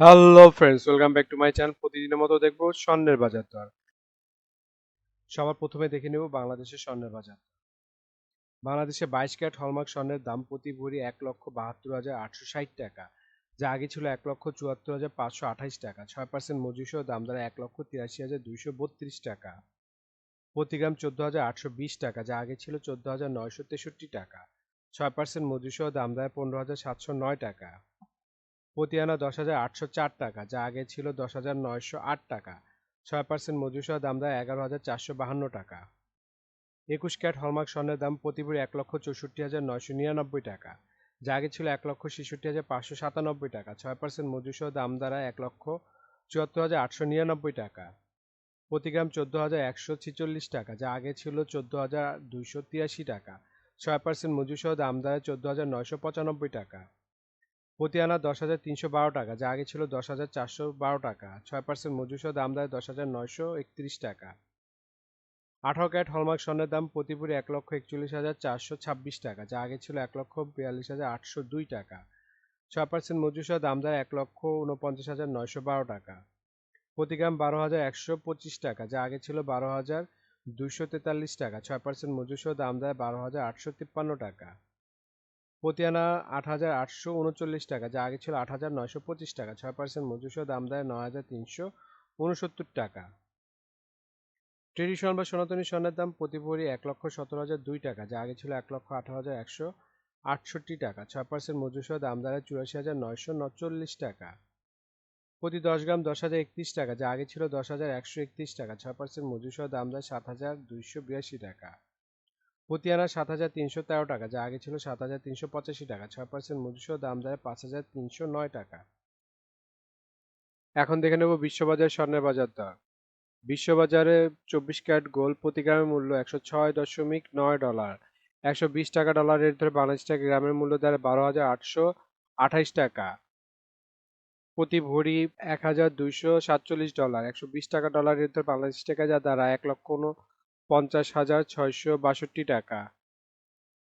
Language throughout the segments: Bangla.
Hello friends welcome back to my channel প্রতিদিনের মতো দেখব স্বর্ণের বাজার দর। সবার প্রথমে দেখে নেব বাংলাদেশের স্বর্ণের বাজার বাংলাদেশে বাইশ ক্যারেট হলমার্ক স্বর্ণের দাম প্রতি ভরি এক লক্ষ বাহাত্তর হাজার আটশো ষাট টাকা। যা আগে ছিল এক লক্ষ চুয়াত্তর হাজার পাঁচশো আঠাইশ টাকা। ছয় পার্সেন্ট মজুরিসহ দাম দ্বারা এক লক্ষ তিরাশি হাজার দুইশো বত্রিশ টাকা। প্রতি গ্রাম চোদ্দ হাজার আটশো বিশ টাকা, যা আগে ছিল চোদ্দ হাজার নয়শো তেষট্টি টাকা। ছয় পার্সেন্ট মজুরিসহ দাম দেয় পনেরো হাজার সাতশো নয় টাকা। প্রতি আনা দশ হাজার আটশো চার টাকা, যা আগে ছিল দশ হাজার নয়শো আট টাকা। ছয় পার্সেন্ট মজুরিসহ দাম দেয় এগারো হাজার চারশো বাহান্ন টাকা। একুশ ক্যাট হলমার্ক স্বর্ণের দাম প্রতি ভরি এক লক্ষ চৌষট্টি হাজার নয়শো নিরানব্বই টাকা, যা আগে ছিল এক লক্ষ ছেষট্টি হাজার পাঁচশো সাতানব্বই টাকা। ছয় পার্সেন্ট মজুরিসহ দাম দ্বারা এক লক্ষ চুয়াত্তর হাজার আটশো নিরানব্বই টাকা। প্রতি গ্রাম চোদ্দ হাজার একশো ছিচল্লিশ টাকা, যা আগে ছিল চোদ্দ হাজার দুইশো তিরাশি টাকা। ছয় পার্সেন্ট মজুরিসহ দাম দ্বারা চোদ্দ হাজার নয়শো পঁচানব্বই টাকা। প্রতি আনা দশ হাজার তিনশো বারো টাকা, যা আগে ছিল দশ হাজার চারশো বারো টাকা। ছয় পার্সেন্ট মজুরিসহ দাম দেয় দশ হাজার নয়শো একত্রিশ টাকা। আঠারো ক্যারেট হলমার্ক স্বর্ণের দাম প্রতি ভরি এক লক্ষ একচল্লিশ হাজার চারশো ছাব্বিশ টাকা, যা আগে ছিল এক লক্ষ বিয়াল্লিশ হাজার আটশো দুই টাকা। ছয় পার্সেন্ট মজুরিসহ দাম দেয় এক লক্ষ উনপঞ্চাশ হাজার নয়শো বারো টাকা। প্রতি গ্রাম বারো হাজার একশো পঁচিশ টাকা, যা আগে ছিল বারো হাজার দুইশো তেতাল্লিশ টাকা। ছয় পার্সেন্ট মজুরিসহ দাম দেয় বারো হাজার আটশো তিপ্পান্ন টাকা। প্রতি আনা আট হাজার আটশো উনচল্লিশ টাকা, যা আগে ছিল আট হাজার নয়শো পঁচিশ টাকা, ছয় পার্সেন্ট মজুরিসহ দাম দেয় নয় হাজার তিনশো উনসত্তর টাকা। ট্রেডিশন বা সনাতনী স্বর্ণের দাম প্রতি ভরি এক লক্ষ সতেরো হাজার দুই টাকা, যা আগে ছিল এক লক্ষ আঠারো হাজার একশো আটষট্টি টাকা, ছয় পার্সেন্ট মজুরিসহ দাম দাঁড়ায় চুরাশি হাজার নয়শো নচল্লিশ টাকা। প্রতি দশ গ্রাম দশ হাজার একত্রিশ টাকা, যা আগে ছিল দশ হাজার একশো একত্রিশ টাকা, ছয় পার্সেন্ট মজুরিসহ দাম দেয় সাত হাজার দুইশো বিরাশি টাকা। প্রতি সাত হাজার তিনশো তেরো টাকা, যা আগে ছিল সাত হাজার তিনশো পঁচাশি টাকা, ছয় পার্সেন্ট মজুরিসহ দাম দেয় পাঁচ হাজার তিনশো নয় টাকা। এখন দেখে নেব বিশ্ববাজার স্বর্ণের বাজার দর। বিশ্ববাজারে চব্বিশ ক্যারেট গোল্ড প্রতি গ্রামের মূল্য একশো ছয় দশমিক নয় ডলার, একশো বিশ টাকা ডলার রেট ধরে বাংলাদেশ টাকা গ্রামের মূল্য দ্বারা বারো হাজার আটশো আঠাইশ টাকা। প্রতি ভরি এক হাজার দুইশো সাতচল্লিশ ডলার, একশো বিশ টাকা ডলার রেট ধরে বাংলাদেশ টাকা যা দ্বারা এক লক্ষ পঞ্চাশ হাজার ছয়শো বাষট্টি টাকা।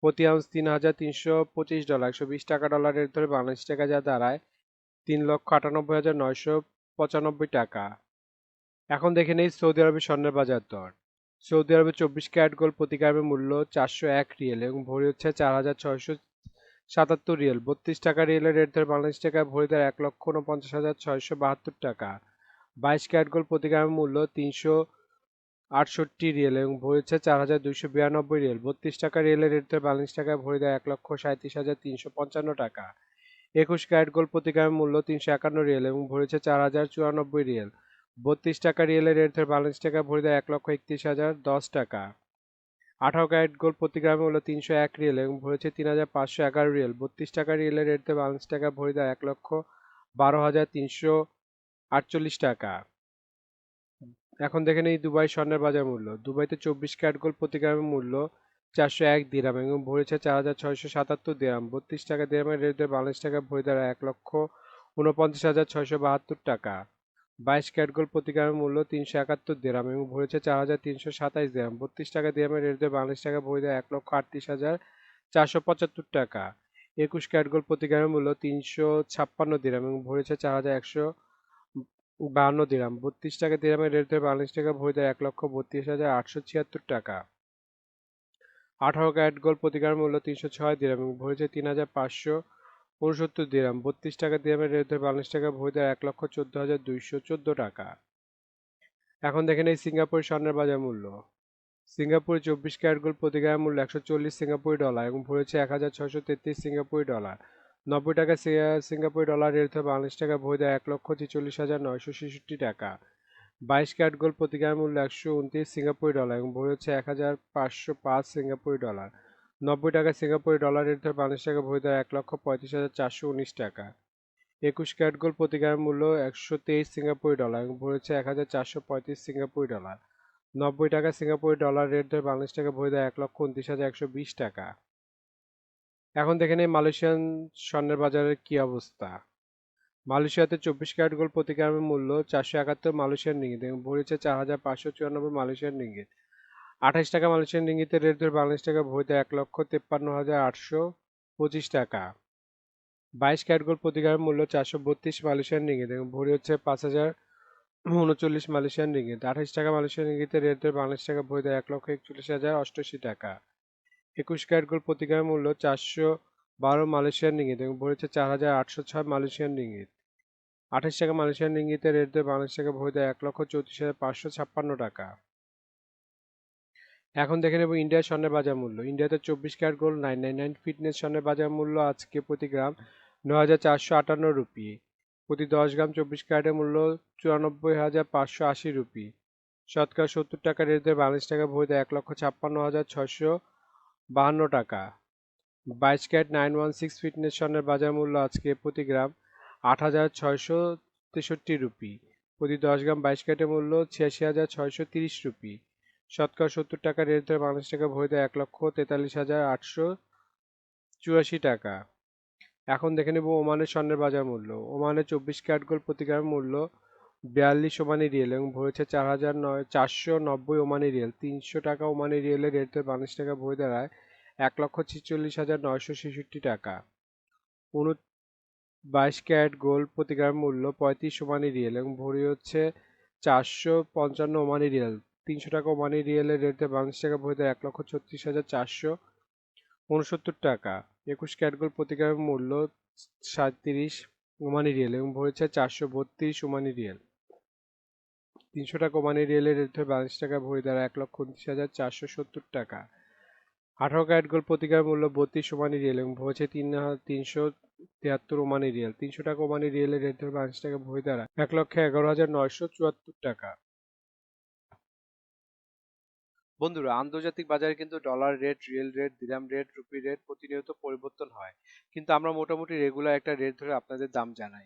প্রতি আউন্স তিন হাজার তিনশো পঁচিশ ডলার, একশো বিশ টাকা ডলার রেট ধরে বাংলাদেশ টাকা যা দাঁড়ায় তিন লক্ষ আটানব্বই হাজার নয়শো পঁচানব্বই টাকা। এখন দেখে নেই সৌদি আরবের স্বর্ণের বাজার দর। সৌদি আরবে চব্বিশ ক্যারেট গোল্ড প্রতি গ্রামের মূল্য চারশো এক রিয়েল এবং ভরি হচ্ছে চার হাজার ছয়শো সাতাত্তর রিয়েল। বত্রিশ টাকা রিয়েলের রেট ধরে বাংলাদেশ টাকায় ভরি দেয় এক লক্ষ উনপঞ্চাশ হাজার ছয়শো বাহাত্তর টাকা। বাইশ ক্যারেট গোল্ড প্রতি গ্রামের মূল্য তিনশো আটষট্টি রিয়েল এবং ভরি হচ্ছে চার হাজার দুইশো বিরানব্বই রিয়েল। বত্রিশ টাকা রিয়েলের রেট বাংলাদেশ টাকায় ভরি দেয় এক লক্ষ সাঁত্রিশ হাজার তিনশো পঞ্চান্ন টাকা। একুশ ক্যারেট গোল্ড প্রতি গ্রামের মূল্য তিনশো একান্ন রিয়েল এবং ভরি হচ্ছে চার হাজার চুরানব্বই রিয়েল। বত্রিশ টাকা রিয়েলের রেট ধরে বাংলাদেশ টাকা ভরি দেয় এক লক্ষ একত্রিশ হাজার দশ টাকা। আঠারো ক্যারেট গোল্ড প্রতি গ্রামে হলো তিনশো এক রিয়েল এবং ভরেছে তিন হাজার পাঁচশো এগারো রিয়েল। বত্রিশ টাকা রিয়েলের রেট ধরে বাংলাদেশ টাকা ভরি দেয় এক লক্ষ বারো হাজার তিনশো আটচল্লিশ টাকা। এখন দেখে নেই দুবাই স্বর্ণের বাজার মূল্য। দুবাইতে চব্বিশ ক্যারেট গোল্ড প্রতি গ্রামের মূল্য চারশো এক দিরাম এবং ভরেছে চার হাজার ছয়শো সাতাত্তর দিরাম। বত্রিশ টাকা দিরামের রেট ধরে বাংলাদেশ টাকা ভরি দেয় এক লক্ষ উনপঞ্চাশ হাজার ছয়শো বাহাত্তর টাকা। বাইশ ক্যারেট গোল্ড প্রতি গ্রামের মূল্য তিনশো একাত্তর দিরাম এবং ভরেছে চার হাজার তিনশো সাতাইশ দিরাম। বত্রিশ টাকা দিরামের রেট দিয়ে বাংলাদেশ টাকা ভরে দেয় এক লক্ষ আটত্রিশ হাজার চারশো পঁচাত্তর টাকা। একুশ ক্যারেট গোল্ড প্রতি গ্রামের মূল্য তিনশো ছাপ্পান্ন দিরাম এবং ভরেছে চার হাজার একশো বাহান্ন দিরাম। বত্রিশ টাকা দিরামের রেট ধরে বাংলাদেশ টাকা ভরে দেয় এক লক্ষ বত্রিশ হাজার আটশো ছিয়াত্তর টাকা। আঠারো ক্যারেট গোল্ড প্রতি গ্রামের মূল্য তিনশো ছয় দিরাম এবং ভরেছে তিন হাজার পাঁচশো উনসত্তর দিরাম। বত্রিশ টাকা দিরামের রেট ধরে বাংলাদেশ টাকা ভরি দেয় এক লক্ষ চোদ্দ হাজার দুইশো চোদ্দ টাকা। এখন দেখেন এই সিঙ্গাপুর স্বর্ণের বাজার মূল্য। সিঙ্গাপুরে চব্বিশ ক্যারেট গোল্ড প্রতি মূল্য একশো চল্লিশ সিঙ্গাপুরি ডলার এবং ভরেছে এক হাজার ছয়শো তেত্রিশ সিঙ্গাপুরি ডলার। নব্বই টাকা সিঙ্গাপুর ডলার রেট ধরে বাংলাদেশ টাকা ভরি দেয় এক লক্ষ ছেচল্লিশ হাজার নয়শো ছেষট্টি টাকা। বাইশ ক্যারেট গোল্ড প্রতি গ্রামের মূল্য একশো উনত্রিশ সিঙ্গাপুরি ডলার এবং ভরি হচ্ছে এক হাজার পাঁচশো পাঁচ সিঙ্গাপুরি ডলার। নব্বই টাকা সিঙ্গাপুরি ডলার রেট ধরে বাংলাদেশ টাকা ভরি দেয় এক লক্ষ পঁয়ত্রিশ হাজার চারশো উনিশ টাকা। একুশ ক্যারেট গোল্ড প্রতি গ্রামের মূল্য একশো তেইশ সিঙ্গাপুরি ডলার এবং ভরেছে এক হাজার চারশো পঁয়ত্রিশ সিঙ্গাপুরি ডলার। নব্বই টাকা সিঙ্গাপুরি ডলার রেট ধরে বাংলাদেশ টাকা ভরি দেয় এক লক্ষ উনত্রিশ হাজার একশো বিশ টাকা। এখন দেখে নেই মালয়েশিয়ান স্বর্ণের বাজারের কি অবস্থা। মালয়েশিয়াতে চব্বিশ ক্যারেট গোল্ড প্রতি গ্রামের মূল্য চারশো একাত্তর মালয়েশিয়ান রিঙ্গিত এবং ভরেছে চার হাজার পাঁচশো চুরানব্বই মালয়েশিয়ান রিঙ্গিত। আঠাশ টাকা মালয়েশিয়ান রিঙ্গিতের রেট ধরে বাংলাদেশ টাকা ভরিতে এক লক্ষ তেপ্পান্ন হাজার আটশো পঁচিশ টাকা। বাইশ ক্যারেট গোল্ড প্রতি গ্রামের মূল্য চারশো বত্রিশ মালয়েশিয়ান রিঙ্গিত এবং ভরি হচ্ছে পাঁচ হাজার উনচল্লিশ মালয়েশিয়ান রিঙ্গিত। আঠাশ টাকা মালয়েশিয়ান রিঙ্গিতের রেট ধরে বাংলাদেশ টাকা ভরি দেয় এক লক্ষ একচল্লিশ হাজার অষ্টআশি টাকা। একুশ ক্যারেট গোল্ড প্রতি গ্রামের মূল্য চারশো বারো মালয়েশিয়ান রিঙ্গিত এবং ভরি হচ্ছে চার হাজার আটশো ছয় মালয়েশিয়ান রিঙ্গিত। আঠাশ টাকা মালয়েশিয়ান রিঙ্গিতের রেট ধরে বাংলাদেশ টাকা দেয় এক লক্ষ চৌত্রিশ হাজার পাঁচশো ছাপ্পান্ন টাকা। এখন দেখে নেব ইন্ডিয়ার স্বর্ণের বাজার মূল্য। ইন্ডিয়াতে চব্বিশ carat gold nine nine nine fitness স্বর্ণের বাজার মূল্য আজকে প্রতি গ্রাম ন হাজার চারশো আটান্ন রুপি। প্রতি দশ গ্রাম চব্বিশ ক্যারেটের মূল্য চুরানব্বই হাজার পাঁচশো আশি রুপি। শতকরা সত্তর টাকা রেটে বাংলাদেশ টাকা ভরি দেয় এক লক্ষ ছাপ্পান্ন হাজার ছশো বাহান্ন টাকা। বাইশ carat nine one six fitness স্বর্ণের বাজার মূল্য আজকে প্রতি গ্রাম আট হাজার ছয়শো তেষট্টি রুপি। প্রতি দশ গ্রাম বাইশ ক্যারেটের মূল্য ছিয়াশি হাজার ছয়শো তিরিশ রুপি। শতকরা সত্তর টাকা রেট ধরে বাংলাদেশ টাকা ভরি দেয় এক লক্ষ তেতাল্লিশ হাজার আটশো চুরাশি টাকা। এখন দেখে নেব ওমানের স্বর্ণের বাজার মূল্য। ওমানের চব্বিশ ক্যারেট গোল্ড প্রতি গ্রামের মূল্য বিয়াল্লিশ ওমানি রিয়েল এবং ভরেছে চার হাজার নয়, চারশো নব্বই ওমানি রিয়েল। তিনশো টাকা ওমানি রিয়েলের রেট বাংলাদেশ টাকা ভরি দাঁড়ায় এক লক্ষ ছেচল্লিশ হাজার নয়শো ছেষট্টি টাকা। উন বাইশ ক্যারেট গোল্ড প্রতি গ্রামের মূল্য পঁয়ত্রিশ ওমানি রিয়েল এবং ভরি হচ্ছে চারশো পঞ্চান্ন ওমানি রিয়েল। তিনশো টাকা ওমানি রিয়েলের রেট বাংলাদেশ টাকা ভরি দেয় এক লক্ষ ছত্রিশ হাজার চারশো উনসত্তর টাকা। একুশ ক্যারেট গোল্ড প্রতি গ্রামের মূল্য সাঁত্রিশ ওমানি রিয়েল এবং ভরেছে চারশো বত্রিশ ওমানি রিয়েল। তিনশো টাকা ওমানি রিয়েলের রেট বাংলাদেশ টাকা ভরি দ্বারা এক লক্ষ উনত্রিশ হাজার চারশো সত্তর টাকা। আঠারো ক্যারেট গোল্ড প্রতি গ্রামের মূল্য বত্রিশ ওমানি রিয়েল এবং ভরেছে তিন তিনশো তিয়াত্তর ওমানি রিয়েল তিনশো টাকা ওমানি রিয়েলের রেট ধরে বাংলাদেশ টাকা ভরি দ্বারা এক লক্ষ এগারো হাজার নয়শো চুয়াত্তর টাকা। বন্ধুরা, আন্তর্জাতিক বাজারে কিন্তু dollar rate real rate dirham rate rupee rate প্রতিনিয়ত পরিবর্তন হয়। কিন্তু আমরা মোটামুটি রেগুলার একটা রেট ধরে আপনাদের দাম জানাই।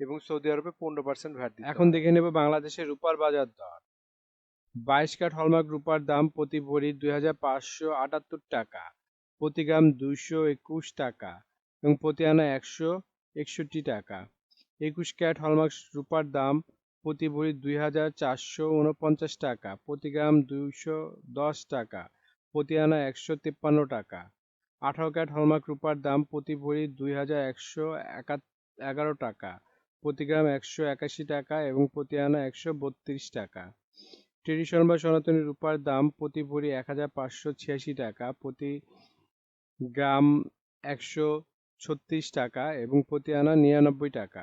এবং সৌদি আরবে পনেরো পার্সেন্ট ভ্যাট এখন দেখে নেব বাংলাদেশের রূপার বাজার দর। বাইশ কাঠ হলমার্ক রূপার দাম প্রতি ভরি দুই হাজার পাঁচশো আটাত্তর টাকা প্রতি গ্রাম দুইশো একুশ টাকা এবং প্রতি আনা একশো একষট্টি টাকা। একুশ ক্যারেট হলমার্ক রূপার দাম প্রতি ভরি দুই হাজার চারশো উনপঞ্চাশ টাকা প্রতি গ্রাম দুইশো দশ টাকা প্রতি আনা একশো তিপ্পান্ন টাকা। আঠারো ক্যারেট হলমার্ক রূপার দাম প্রতি ভরি দুই হাজার একশো এগারো টাকা। প্রতি গ্রাম একশো একাশি টাকা এবং প্রতি আনা একশো বত্রিশ টাকা। ট্রেডিশন বা সনাতনী রূপার দাম প্রতি ভরি এক হাজার পাঁচশো ছিয়াশি টাকা, প্রতি গ্রাম একশো ছত্রিশ টাকা এবং প্রতি আনা নিরানব্বই টাকা।